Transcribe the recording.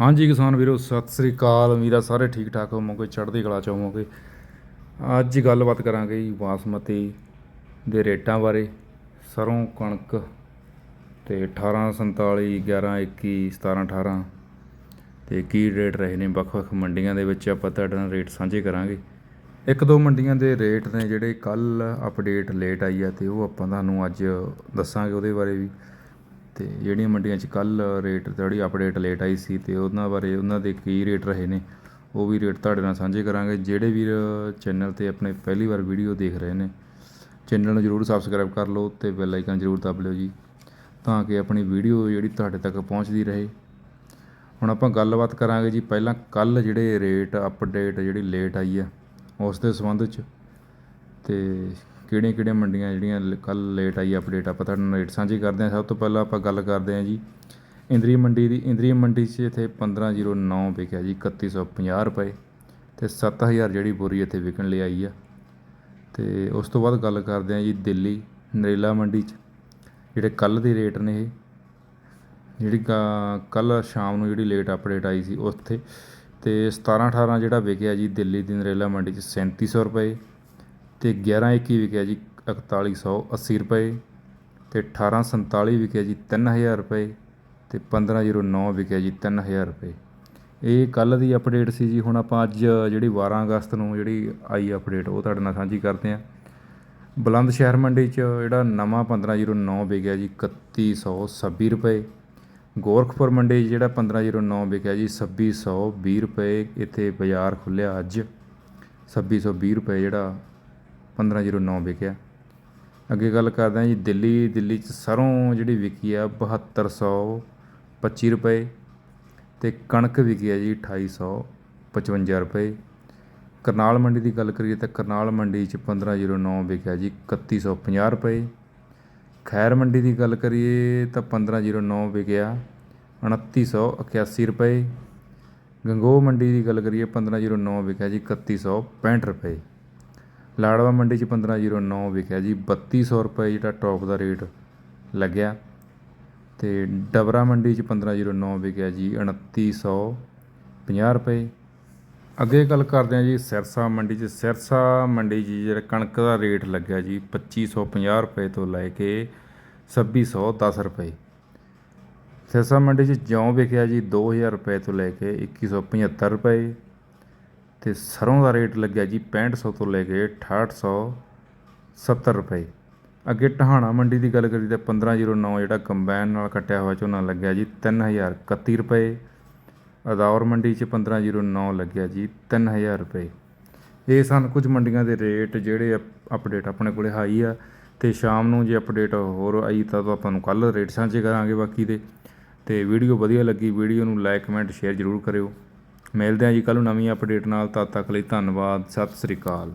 ਹਾਂਜੀ ਕਿਸਾਨ ਵੀਰੋ, ਸਤਿ ਸ੍ਰੀ ਅਕਾਲ। ਉਮੀਦ ਆ ਸਾਰੇ ਠੀਕ ਠਾਕ ਹੋਵੋਗੇ, ਚੜ੍ਹਦੀ ਕਲਾ ਚ ਹੋਵੋਗੇ। ਅੱਜ ਗੱਲਬਾਤ ਕਰਾਂਗੇ ਜੀ ਬਾਸਮਤੀ ਦੇ ਰੇਟਾਂ ਬਾਰੇ। ਸਰੋਂ, ਕਣਕ ਤੇ 1847 1121 17 18 ਤੇ ਕੀ ਰੇਟ ਰਹੇ ਨੇ ਵੱਖ-ਵੱਖ ਮੰਡੀਆਂ ਦੇ ਵਿੱਚ, ਆਪਾਂ ਤੁਹਾਡੇ ਨਾਲ ਰੇਟ ਸਾਂਝੇ ਕਰਾਂਗੇ। ਇੱਕ ਦੋ ਮੰਡੀਆਂ ਦੇ ਰੇਟ ਨੇ ਜਿਹੜੇ ਕੱਲ ਅਪਡੇਟ ਲੇਟ ਆਈ ਆ ਤੇ ਉਹ ਆਪਾਂ ਤੁਹਾਨੂੰ ਅੱਜ ਦੱਸਾਂਗੇ ਉਹਦੇ ਬਾਰੇ ਵੀ। ਅਤੇ ਜਿਹੜੀਆਂ ਮੰਡੀਆਂ 'ਚ ਕੱਲ੍ਹ ਰੇਟ ਜਿਹੜੀ ਅਪਡੇਟ ਲੇਟ ਆਈ ਸੀ ਅਤੇ ਉਹਨਾਂ ਬਾਰੇ ਉਹਨਾਂ ਦੇ ਕੀ ਰੇਟ ਰਹੇ ਨੇ, ਉਹ ਵੀ ਰੇਟ ਤੁਹਾਡੇ ਨਾਲ ਸਾਂਝੇ ਕਰਾਂਗੇ। ਜਿਹੜੇ ਵੀਰ ਚੈਨਲ ਤੇ ਆਪਣੇ ਪਹਿਲੀ ਵਾਰ ਵੀਡੀਓ ਦੇਖ ਰਹੇ ਨੇ ਚੈਨਲ ਨੂੰ ਜਰੂਰ ਸਬਸਕ੍ਰਾਈਬ ਕਰ ਲਓ ਅਤੇ ਬੈਲ ਆਈਕਨ ਜਰੂਰ ਦਬ ਲਿਓ ਜੀ, ਤਾਂ ਕਿ ਆਪਣੀ ਵੀਡੀਓ ਜਿਹੜੀ ਤੁਹਾਡੇ ਤੱਕ ਪਹੁੰਚਦੀ ਰਹੇ। ਹੁਣ ਆਪਾਂ ਗੱਲਬਾਤ ਕਰਾਂਗੇ ਜੀ, ਪਹਿਲਾਂ ਕੱਲ ਜਿਹੜੇ ਰੇਟ ਅਪਡੇਟ ਜਿਹੜੀ ਲੇਟ ਆਈ ਆ, ਉਸ ਦੇ ਸੰਬੰਧ 'ਚ ਅਤੇ ਕਿਹੜੀਆਂ ਕਿਹੜੀਆਂ ਮੰਡੀਆਂ ਜਿਹੜੀਆਂ ਕੱਲ ਲੇਟ ਆਈ ਅਪਡੇਟ ਆਪਾਂ ਤੁਹਾਡੇ ਨਾਲ ਰੇਟ ਸਾਂਝੀ ਕਰਦੇ ਹਾਂ। ਸਭ ਤੋਂ ਪਹਿਲਾਂ ਆਪਾਂ ਗੱਲ ਕਰਦੇ ਹਾਂ ਜੀ ਇੰਦਰੀ ਮੰਡੀ ਦੀ, ਇੰਦਰੀ ਮੰਡੀ 'ਚ ਇੱਥੇ 1509 ਵਿਕਿਆ ਜੀ 3150 ਰੁਪਏ ਤੇ 7000 ਜਿਹੜੀ ਬੋਰੀ ਇੱਥੇ ਵਿਕਣ ਲਈ ਆਈ ਆ। ਤੇ ਉਸ ਤੋਂ ਬਾਅਦ ਗੱਲ ਕਰਦੇ ਹਾਂ ਜੀ ਦਿੱਲੀ, ਨਰੇਲਾ ਮੰਡੀ 'ਚ, ਜਿਹੜੇ ਕੱਲ ਦੇ ਰੇਟ ਨੇ ਇਹ, ਜਿਹੜੀ ਕੱਲ ਸ਼ਾਮ ਨੂੰ ਜਿਹੜੀ ਲੇਟ ਅਪਡੇਟ ਆਈ ਸੀ ਉੱਥੇ ਤੇ 17 18 ਜਿਹੜਾ ਵਿਕਿਆ ਜੀ ਦਿੱਲੀ ਦੀ ਨਰੇਲਾ ਮੰਡੀ 'ਚ 3700 ਰੁਪਏ ਅਤੇ 11 21 ਵਿਕਿਆ ਜੀ 4180 ਰੁਪਏ ਤੇ 1847 ਵਿਕਿਆ ਜੀ 3000 ਰੁਪਏ ਅਤੇ ਪੰਦਰਾਂ ਜੀਰੋ ਨੌ ਵਿਕਿਆ ਜੀ 3000 ਰੁਪਏ। ਇਹ ਕੱਲ੍ਹ ਦੀ ਅਪਡੇਟ ਸੀ ਜੀ। ਹੁਣ ਆਪਾਂ ਅੱਜ ਜਿਹੜੀ 12 ਅਗਸਤ ਨੂੰ ਜਿਹੜੀ ਆਈ ਅਪਡੇਟ ਉਹ ਤੁਹਾਡੇ ਨਾਲ ਸਾਂਝੀ ਕਰਦੇ ਹਾਂ। ਬੁਲੰਦ ਸ਼ਹਿਰ ਮੰਡੀ 'ਚ ਜਿਹੜਾ ਨਵਾਂ 1509 ਵਿਕਿਆ ਜੀ 3126 ਰੁਪਏ। ਗੋਰਖਪੁਰ ਮੰਡੀ 'ਚ ਜਿਹੜਾ 1509 ਵਿਕਿਆ ਜੀ 2620 ਰੁਪਏ ਇੱਥੇ ਬਾਜ਼ਾਰ ਖੁੱਲਿਆ ਅੱਜ। 2620 ਰੁਪਏ ਜਿਹੜਾ 1509 ਵਿਕਿਆ। ਅੱਗੇ ਗੱਲ ਕਰਦੇ ਹਾਂ ਜੀ, ਦਿੱਲੀ ਦਿੱਲੀ 'ਚ ਸਰ੍ਹੋਂ ਜਿਹੜੀ ਵਿਕੀ ਆ 7225 ਰੁਪਏ ਤੇ ਕਣਕ ਵਿਕੀ ਆ ਜੀ 2855 ਰੁਪਏ। ਕਰਨਾਲ ਮੰਡੀ ਦੀ ਗੱਲ ਕਰੀਏ ਤਾਂ ਕਰਨਾਲ ਮੰਡੀ 'ਚ 1509 ਵਿਕਿਆ ਜੀ 3150 ਰੁਪਏ। ਖੈਰ ਮੰਡੀ ਦੀ ਗੱਲ ਕਰੀਏ ਤਾਂ 1509 ਵਿਕਿਆ 2981 ਰੁਪਏ। ਗੰਗੋਹ ਮੰਡੀ ਦੀ ਗੱਲ ਕਰੀਏ 1509 ਵਿਕਿਆ ਜੀ 3165 ਰੁਪਏ। ਲਾੜਵਾ ਮੰਡੀ 'ਚ 1509 ਵਿਕਿਆ ਜੀ, ਬੱਤੀ ਸੌ ਰੁਪਏ ਜਿਹੜਾ ਟੋਪ ਦਾ ਰੇਟ ਲੱਗਿਆ ਅਤੇ ਡਬਰਾ ਮੰਡੀ 'ਚ 1509 ਵਿਕਿਆ ਜੀ 2950 ਰੁਪਏ। ਅੱਗੇ ਗੱਲ ਕਰਦੇ ਹਾਂ ਜੀ ਸਿਰਸਾ ਮੰਡੀ 'ਚ, ਸਿਰਸਾ ਮੰਡੀ 'ਚ ਜਿਹੜਾ ਕਣਕ ਦਾ ਰੇਟ ਲੱਗਿਆ ਜੀ 2550 ਰੁਪਏ ਤੋਂ ਲੈ ਕੇ 2610 ਰੁਪਏ। ਸਿਰਸਾ ਮੰਡੀ 'ਚ ਜੌਂ ਵਿਕਿਆ ਜੀ 2000 ਰੁਪਏ ਤੋਂ ਲੈ ਕੇ 2175 ਰੁਪਏ। ਅਤੇ ਸਰ੍ਹੋਂ ਦਾ ਰੇਟ ਲੱਗਿਆ ਜੀ ਪੈਂਹਠ ਸੌ ਤੋਂ ਲੈ ਕੇ 6870 ਰੁਪਏ। ਅੱਗੇ ਟਹਾਣਾ ਮੰਡੀ ਦੀ ਗੱਲ ਕਰੀਏ ਤਾਂ 1509 ਜਿਹੜਾ ਕੰਬਾਈਨ ਨਾਲ ਕੱਟਿਆ ਹੋਇਆ ਝੋਨਾ ਲੱਗਿਆ ਜੀ 3031 ਰੁਪਏ। ਅਦੌਰ ਮੰਡੀ 'ਚ 1509 ਲੱਗਿਆ ਜੀ 3000 ਰੁਪਏ। ਇਹ ਸਨ ਕੁਝ ਮੰਡੀਆਂ ਦੇ ਰੇਟ ਜਿਹੜੇ ਅਪਡੇਟ ਆਪਣੇ ਕੋਲੇ ਹਾਈ ਆ ਤੇ ਸ਼ਾਮ ਨੂੰ ਜੇ ਅਪਡੇਟ ਹੋਰ ਆਈ ਤਾਂ ਆਪਾਂ ਨੂੰ ਕੱਲ ਰੇਟ ਸਾਂਝੇ ਕਰਾਂਗੇ ਬਾਕੀ ਦੇ। ਤੇ ਵੀਡੀਓ ਵਧੀਆ ਲੱਗੀ ਵੀਡੀਓ ਨੂੰ ਲਾਈਕ, ਕਮੈਂਟ, ਸ਼ੇਅਰ ਜ਼ਰੂਰ ਕਰਿਓ। ਮਿਲਦੇ ਹਾਂ ਜੀ ਕੱਲ੍ਹ ਨੂੰ ਨਵੀਂ ਅਪਡੇਟ ਨਾਲ, ਤਦ ਤੱਕ ਲਈ ਧੰਨਵਾਦ, ਸਤਿ ਸ੍ਰੀ ਅਕਾਲ।